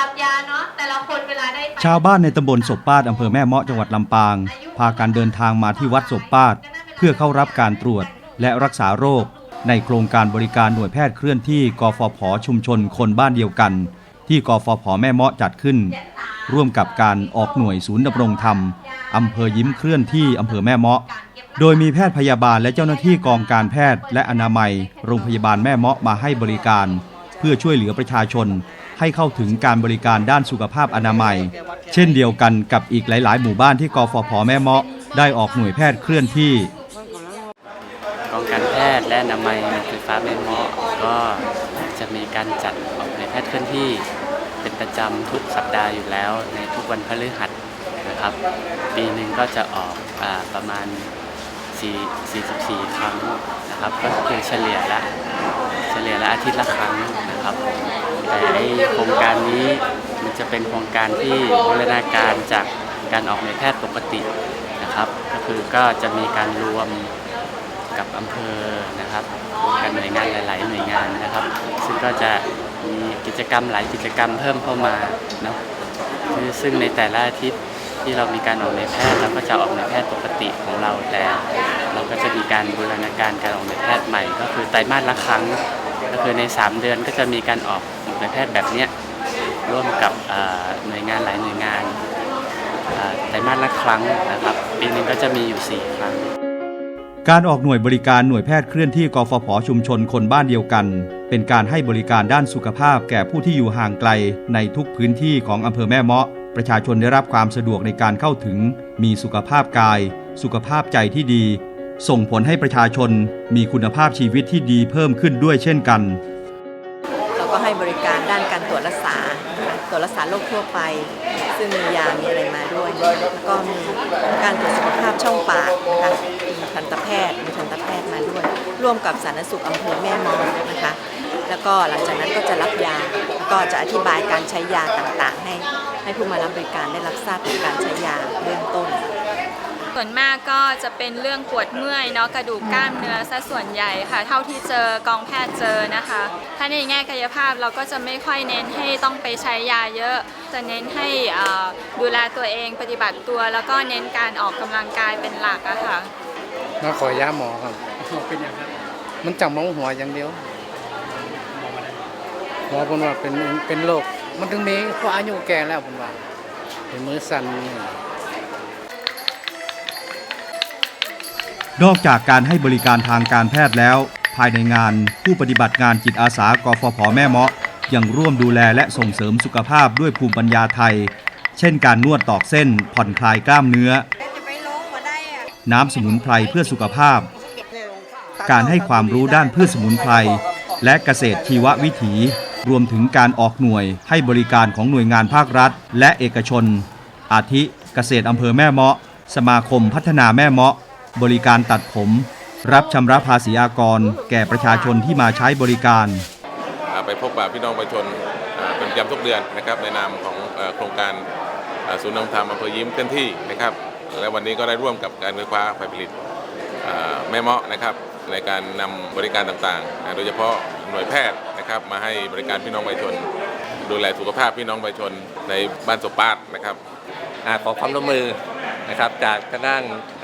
รับยาเนาะแต่ละคนเวลาได้ชาวบ้านในตำบลศพปาดอำเภอแม่เมาะจังหวัดลำปาง พากันเดินทางมาที่วัดศพปาดเพื่อเข้ารับการตรวจและรักษาโรค ในโครงการบริการหน่วยแพทย์เคลื่อนที่กฟผชุมชนคนบ้านเดียวกัน ที่กฟผแม่เมาะจัดขึ้น ร่วมกับการออกหน่วยศูนย์ดำรงธรรมอำเภอยิ้มเคลื่อนที่อำเภอแม่เมาะ โดยมีแพทย์พยาบาลและเจ้าหน้าที่กองการแพทย์และอนามัย โรงพยาบาลแม่เมาะมาให้บริการ เพื่อช่วยเหลือประชาชน ให้เข้าถึงการบริการด้านสุขภาพอนามัย เช่นเดียวกันกับอีกหลาย ๆ หมู่บ้านที่กฟผแม่เมาะได้ออกหน่วยแพทย์เคลื่อนที่กองการแพทย์และอนามัยไฟฟ้าแม่เมาะก็จะมีการจัดออกในวยแพทย์เคลื่อนที่เป็นประจำทุกสัปดาห์อยู่แล้ว ในทุกวันพฤหัสนะครับ ปีหนึ่งก็จะออกอประมาณ 4 44 ครั้งนะครับ ก็คือเฉลี่ยละ ฉลี่ยละอาทิตย์ละครั้งนะครับผมแต่ไอโครงการนี้มันจะเป็นโครงการที่บูรณาการจากการออกในแพทย์ปกตินะครับ ก็คือก็จะมีการรวมกับอำเภอนะครับกับหน่วยงานหลาย ๆ หน่วยงานนะครับ ซึ่งก็จะมีกิจกรรมหลายกิจกรรมเพิ่มเข้ามาเนาะซึ่งในแต่ละอาทิตย์ที่เรามีการออกในแพทย์เราก็จะออกในแพทย์ปกติของเราแต่ เราก็จะมีการบูรณาการการออกในแพทย์ใหม่ ก็คือไตรมาสละครั้ง ก็คือใน 3 เดือนก็จะมีการออกในแพทย์แบบนี้ร่วมกับหน่วยงานหลายหน่วยงานไตรมาสละครั้งนะครับ ปีนึงก็จะมีอยู่ 4 ครั้ง การออกหน่วยบริการหน่วยแพทย์เคลื่อนที่กฟผชุมชนคนบ้านเดียวกัน เป็นการให้บริการด้านสุขภาพแก่ผู้ที่อยู่ห่างไกล ในทุกพื้นที่ของอำเภอแม่เมาะ ประชาชนได้รับความสะดวกในการเข้าถึง มีสุขภาพกาย สุขภาพใจที่ดี ส่งผลให้ประชาชนมีคุณภาพชีวิตที่ดีเพิ่มขึ้นด้วยเช่นกัน เราก็ให้บริการด้านการตรวจรักษาตรวจรักษาโรคทั่วไป ซึ่งมียามีอะไรมาด้วยแล้วก็มีการตรวจสุขภาพช่องปากนะคะมีทันตแพทย์มีทันตแพทย์มาด้วย ร่วมกับสาธารณสุขอำเภอแม่มอนะคะ แล้วก็หลังจากนั้นก็จะรับยาแล้วก็จะอธิบายการใช้ยาต่างๆ ให้ให้ผู้มารับบริการได้รับทราบถึงการใช้ยาเบื้องต้น ส่วนมากก็จะเป็นเรื่องปวดเมื่อยเนาะกระดูกกล้ามเนื้อซะส่วนใหญ่ค่ะ เท่าที่เจอกองแพทย์เจอนะคะ ถ้าในแง่กายภาพเราก็จะไม่ค่อยเน้นให้ต้องไปใช้ยาเยอะ จะเน้นให้เอ่อดูแลตัวเองปฏิบัติตัว แล้วก็เน้นการออกกำลังกายเป็นหลักอะค่ะมาขอยาหมอครับเป็นอย่างครับมันจับมองหัวอย่างเดียวหมอบอกว่าเป็นเป็นโรคมันถึงนี้เพราะอายุแก่แล้วผมว่าเป็นมือสั่น นอกจากการให้บริการทางการแพทย์แล้ว ภายในงานผู้ปฏิบัติงานจิตอาสากฟผแม่เมาะยังร่วมดูแลและส่งเสริมสุขภาพด้วยภูมิปัญญาไทย เช่นการนวดตอกเส้น ผ่อนคลายกล้ามเนื้อ น้ำสมุนไพรเพื่อสุขภาพ การให้ความรู้ด้านพืชสมุนไพร และเกษตรชีววิถี รวมถึงการออกหน่วยให้บริการของหน่วยงานภาครัฐ และเอกชน อาทิ เกษตรอำเภอแม่เมาะ สมาคมพัฒนาแม่เมาะ บริการตัดผม รับชำระภาษีอากร แก่ประชาชนที่มาใช้บริการอ่าไปพบปะพี่น้องประชาชนอ่าเป็นประจำทุกเดือนนะครับในนามของเอ่อโครงการอ่าศูนย์นำธรรมอำเภอยิ้มเคลื่อนที่นะครับ และวันนี้ก็ได้ร่วมกับการไฟฟ้าฝ่ายผลิตอ่าแม่เมาะนะครับในการนำบริการต่างๆนะโดยเฉพาะหน่วยแพทย์นะครับมาให้บริการพี่น้องประชาชน ดูแลสุขภาพพี่น้องประชาชนในบ้านสบปาดนะครับอ่าขอความร่วมมือ นะครับจากทางด้าน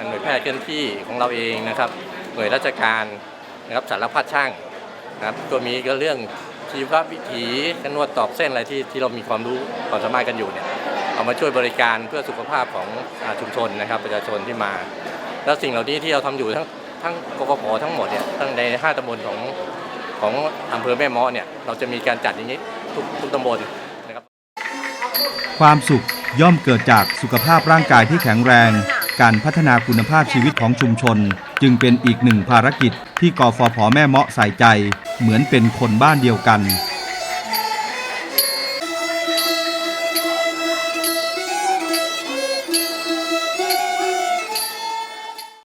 หน่วยแพทย์เคลื่อนที่ของเราเองนะครับ หน่วยราชการนะครับสารพัดช่างนะครับตัวมีก็เรื่องชีววิถีการนวดตอกเส้นอะไรที่ที่เรามีความรู้ความสามารถกันอยู่เนี่ยเอามาช่วยบริการเพื่อสุขภาพของอาชุมชนนะครับ ประชาชนที่มา แล้วสิ่งเหล่านี้ที่เราทำอยู่ทั้งทั้งกกพทั้งหมดเนี่ยทั้งในห้าตำบลของของอำเภอแม่มาะเนี่ยเราจะมีการจัดอย่างนี้ทุกทุกตำบลนะครับ ความสุข ย่อมเกิดจากสุขภาพร่างกายที่แข็งแรง การพัฒนาคุณภาพชีวิตของชุมชน จึงเป็นอีกหนึ่งภารกิจที่กฟผแม่เมาะใส่ใจ เหมือนเป็นคนบ้านเดียวกัน